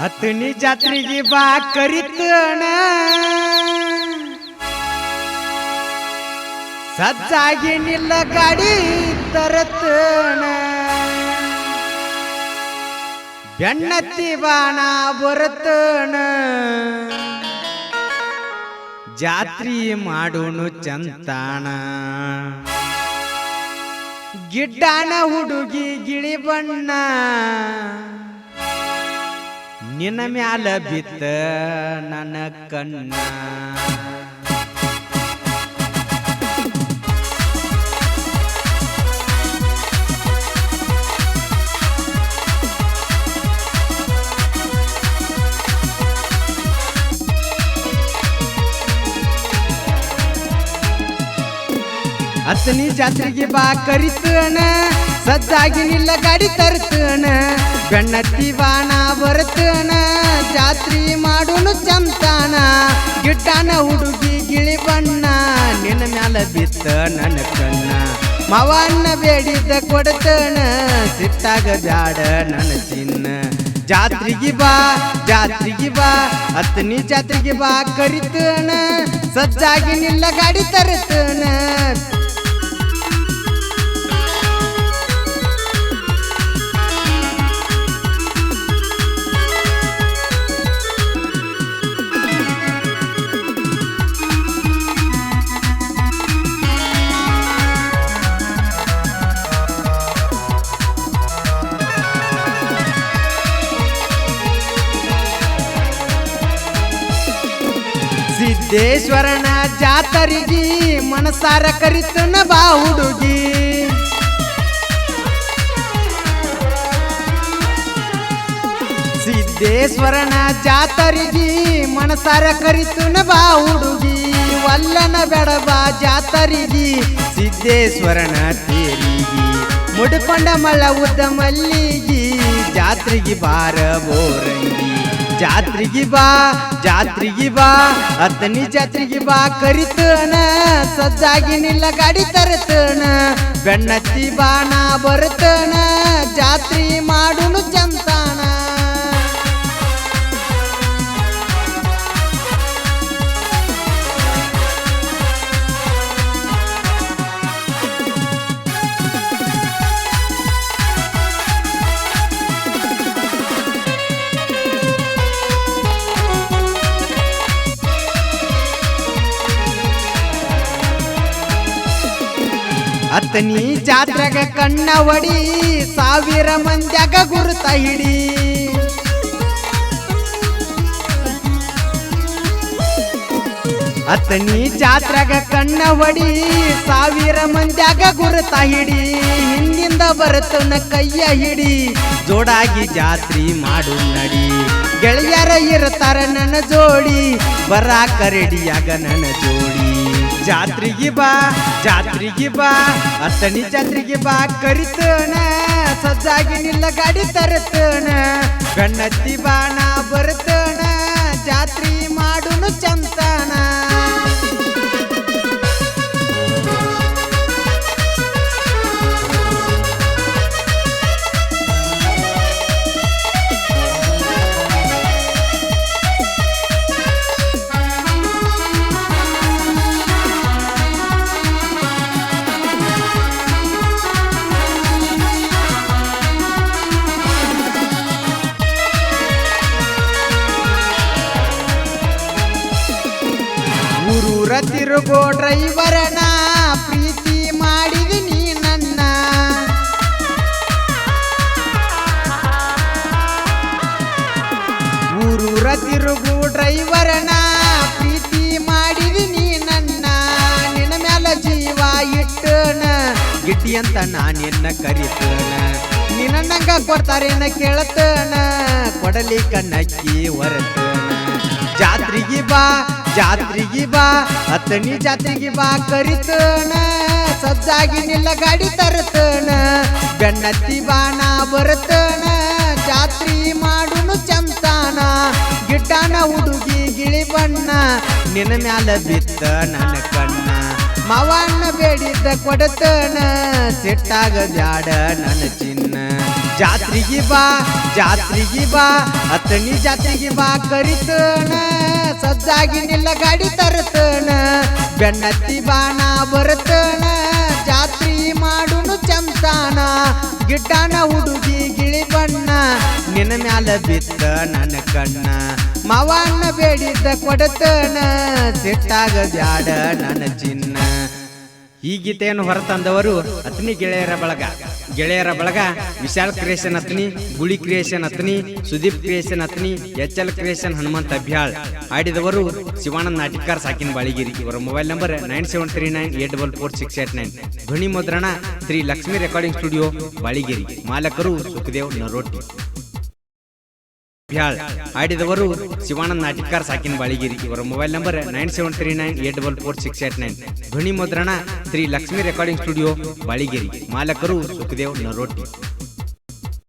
ಹತ್ತನಿ ಜಾತ್ರೆಗೆ ಬಾ ಕರಿತಣ. ಸಜ್ಜಾಗಿ ನಿಲ್ಲ ಗಾಡಿ ತರತಣ. ಬೆಣ್ಣತ್ತಿ ಬಾಣ ಬರತಣ. ಜಾತ್ರಿ ಮಾಡೋನು ಚಂತಾಣ. ಗಿಡ್ಡಾನ ಹುಡುಗಿ ಗಿಳಿ ಬಣ್ಣ. ನಿನ್ನ ಮ್ಯಾಲ ಬಿತ್ತ ನನ್ನ ಕಣ್ಣ. ಹತ್ತನಿ ಜಾತ್ರೆಗೆ ಬಾ ಕರಿತಣ ಸಜ್ಜಾಗಿ ನಿಲ್ಲ ಗಾಡಿ ತರ್ತಣ ಗಣ್ಣತ್ತಿ ಬಾಣ ಬರ್ತಣ ಜಾತ್ರಿ ಮಾಡುನು ಚಂತಾನ. ಗಿಡ್ಡಾನ, ಹುಡುಗಿ, ಗಿಳಿ ಬಣ್ಣ. ನಿನ್ನ ಮ್ಯಾಲ ಬಿತ್ತ ನನ್ನ ಕಣ್ಣ. ಮವನ್ನ ಬೇಡಿದ್ದ ಕೊಡ್ತಣ ಸಿಟ್ಟಾಗ ಜಾಡ ನನ್ನ ಚಿನ್ನ. ಜಾತ್ರೆಗೆ ಬಾ ಜಾತ್ರೆಗೆ ಬಾ. ಅತ್ತನಿ ಜಾತ್ರೆಗೆ ಬಾ ಕರಿತಣ ಸಜ್ಜಾಗಿ ನಿಲ್ಲ ಗಾಡಿ ತರ್ತಣ ಸಿದ್ದೇಶ್ವರನ ಜಾತರಿಗಿ ಮನಸಾರ ಕರಿತನ ಬಾ ಹುಡುಗಿ. ಸಿದ್ದೇಶ್ವರನ ಜಾತರಿಗಿ ಮನಸಾರ ಕರಿತನ ಬಾ ಹುಡುಗಿ. ವಲ್ಲನ ಬೆಡಬಾ ಜಾತರಿಗಿ ಸಿದ್ದೇಶ್ವರನ ತೇರಿಗಿ. ಮುಡ್ಕೊಂಡ ಮಳ ಉದ್ದ ಮಲ್ಲಿಗಿ ಜಾತ್ರೆಗೆ ಬಾರ ಬೋರಂಗಿ. ಜಾತ್ರೆಗೆ ಬಾ ಜಾತ್ರೆಗೆ ಬಾ ಅತ್ತನಿ ಜಾತ್ರೆಗೆ ಬಾ ಕರಿತಣ ಸಜ್ಜಾಗಿ ನಿಲ್ಲ ಗಾಡಿ ತರತಣ ಬೆಣ್ಣತ್ತಿ ನಾ ಬರ್ತಣ ಜಾತ್ರಿ ಮಾಡುನು ಚಂತಾನ ಅತ್ತನಿ ಜಾತ್ರೆಗ ಕಣ್ಣ ಒಡಿ, ಸಾವಿರ ಮಂದ್ಯಾಗ ಗುರುತ ಹಿಡಿ. ಅತ್ತನಿ ಜಾತ್ರೆಗ ಕಣ್ಣ ಒಡಿ, ಸಾವಿರ ಮಂದ್ಯಾಗ ಗುರುತ ಹಿಡಿ. ಹಿಂದಿಂದ ಬರುತ್ತನ ಕೈಯ ಹಿಡಿ, ಜೋಡಾಗಿ ಜಾತ್ರಿ ಮಾಡು ನಡಿ. ಗೆಳೆಯರ ಇರ್ತಾರ ನನ್ನ ಜೋಡಿ, ಬರಾಕ ರೆಡಿಯಾಗ ನನ್ನ ಜೋಡಿ. ಜಾತ್ರೆಗೆ ಬಾ ಜಾತ್ರೆಗೆ ಬಾ ಅತ್ತಣಿ ಜಾತ್ರೆಗೆ ಬಾ ಕರಿತಣ ಸಜ್ಜಾಗಿ ನಿಲ್ಲ ಗಾಡಿ ತರತಣ ಗಣ್ಣತ್ತಿ ಬಾಣ ಬರ್ತಣ ಜಾತ್ರಿ ಮಾಡುನು ಚಂತಾನ ತಿರುಗೋ ಡ್ರೈವರನ ಪ್ರೀತಿ ಮಾಡಿದಿ ನೀ ನನ್ನ. ಊರೂರ ತಿರುಗು ಡ್ರೈವರನ ಪ್ರೀತಿ ಮಾಡಿದಿ ನೀ ನನ್ನ. ನಿನ್ನ ಮ್ಯಾಲ ಜೀವ ಇಟ್ಟನ, ಗಿಟ್ಟಿ ಅಂತ ನಾನಿನ್ನ ಕರಿತನ. ನಿನ್ನ ನಂಗ ಕೊಡ್ತಾರೇನ ಕೇಳತನ ಕೊಡಲಿ ನಕ್ಕಿ ಹೊರತನ. ಜಾತ್ರೆಗೆ ಬಾ ಜಾತ್ರೆಗೆ ಬಾ ಅತ್ತನಿ ಜಾತ್ರೆಗೆ ಬಾ, ಕರಿತನ, ಸಜ್ಜಾಗಿ ನಿಲ್ಲ ಗಾಡಿ ತರತನ. ಬೆಣ್ಣತ್ತಿ ಬಾಣ ಬರತನ, ಜಾತ್ರಿ ಮಾಡುನು ಚಂತಾನ. ಗಿಡ್ಡಾನ, ಹುಡುಗಿ, ಗಿಳಿ ಬಣ್ಣ, ನಿನ್ನ ಮ್ಯಾಲ ಬಿತ್ತ ನನ್ನ ಕಣ್ಣ. ಮವನ್ನ ಬೇಡಿದ್ದ ಕೊಡತನ ಸಿಟ್ಟಾಗ ಜಾಡ ನನ್ನ ಚಿನ್ನ. ಜಾತ್ರೆಗೆ ಬಾ ಜಾತ್ರೆಗೆ ಬಾ ಅತನಿ ಜಾತ್ರೆಗೆ ಬಾ, ಕರಿತನ ಸಜ್ಜಾಗಿ ನಿಲ್ಲ ಗಾಡಿ ತರುತ್ತಣ ಬೆನ್ನತ್ತಿ ಬಾಣ ಬರುತ್ತಣ ಜಾತ್ರಿ ಮಾಡುನು ಚಂತಾನ. ಗಿಡ್ಡಾನ ಹುಡುಗಿ ಗಿಳಿ ಬಣ್ಣ. ನಿನ್ನ ಮ್ಯಾಲ ಬಿತ್ತ ನನ್ನ ಕಣ್ಣ. ಮಾವನ್ನ ಬೇಡಿದ್ದ ಕೊಡತನ. ಸಿಟ್ಟಾಗ ಜಾಡ ನನ್ನ ಚಿನ್ನ. ಈ ಗೀತೆಯನ್ನು ಹೊರತಂದವರು ಅತ್ನಿ ಗೆಳೆಯರ ಬಳಗ. ಗೆಳೆಯರ ಬಳಗ, Vishal creation ಅತ್ನಿ ಗುಳಿ creation ಅತ್ನಿ Sudeep creation ಅತ್ನಿ H L creation Hanumantha ಅಭ್ಯಾಳ್ ಆಡಿದವರು ಶಿವಾನಂದ್ ನಾಟಿಕಾರ್, ಸಾಕಿನ ಬಾಳಿಗಿರಿ. ಇವರ mobile number nine seven three nine eight double four six eight nine. ಧ್ವನಿ ಮುದ್ರಣ ಶ್ರೀ ಲಕ್ಷ್ಮೀ ರೆಕಾರ್ಡಿಂಗ್ ಸ್ಟುಡಿಯೋ, ಬಾಳಿಗಿರಿ. ಮಾಲಕರು ಸುಖದೇವ್ ನರೋಟಿ ಅಭ್ಯಾಳ್ ಆಡಿದವರು ಶಿವಾನಂದ್ ನಾಟಿಕಾರ್ ಸಾಕಿನ ಬಾಳಿಗಿರಿ. ಇವರ mobile number nine seven three nine eight double four six eight nine ಧ್ವನಿ ಮುದ್ರಣ ಶ್ರೀ ಲಕ್ಷ್ಮೀ ರೆಕಾರ್ಡಿಂಗ್ ಸ್ಟುಡಿಯೋ ಬಾಳಿಗಿರಿ. ಮಾಲಕರು ಸುಖದೇವ್ ನರೋಟಿ.